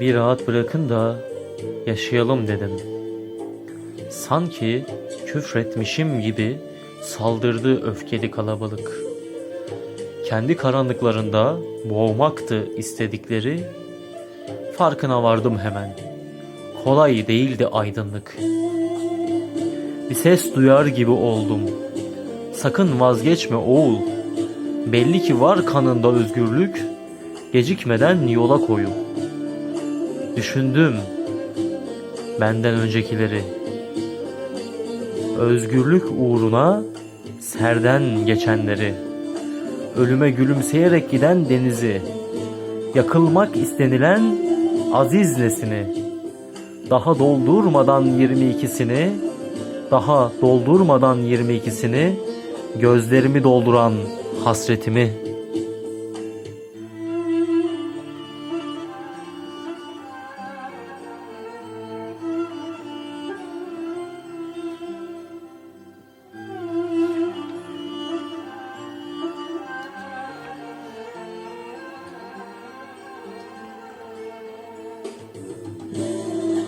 Bir rahat bırakın da yaşayalım dedim. Sanki küfretmişim gibi saldırdı öfkeli kalabalık. Kendi karanlıklarında boğmaktı istedikleri. Farkına vardım hemen. Kolay değildi aydınlık. Bir ses duyar gibi oldum. Sakın vazgeçme oğul. Belli ki var kanında özgürlük. Gecikmeden yola koyun. Düşündüm benden öncekileri. Özgürlük uğruna serden geçenleri. Ölüme gülümseyerek giden denizi. Yakılmak istenilen aziz nesini. Daha doldurmadan 22'sini, daha doldurmadan 22'sini gözlerimi dolduran hasretimi.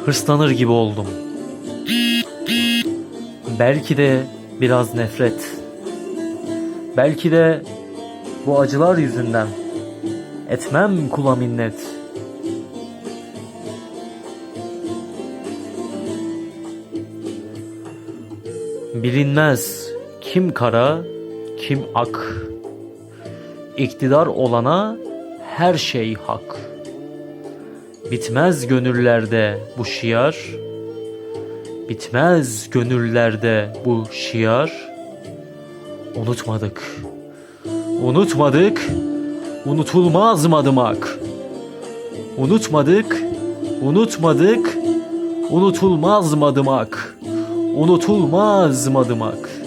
Hırslanır gibi oldum. Belki de biraz nefret. Belki de bu acılar yüzünden etmem kula minnet. Bilinmez kim kara, kim ak. İktidar olana her şey hak. Bitmez gönüllerde bu şiar. Bitmez gönüllerde bu şiar. Unutmadık. Unutmadık. Unutulmaz madımak. Unutmadık. Unutmadık. Unutulmaz madımak. Unutulmaz madımak.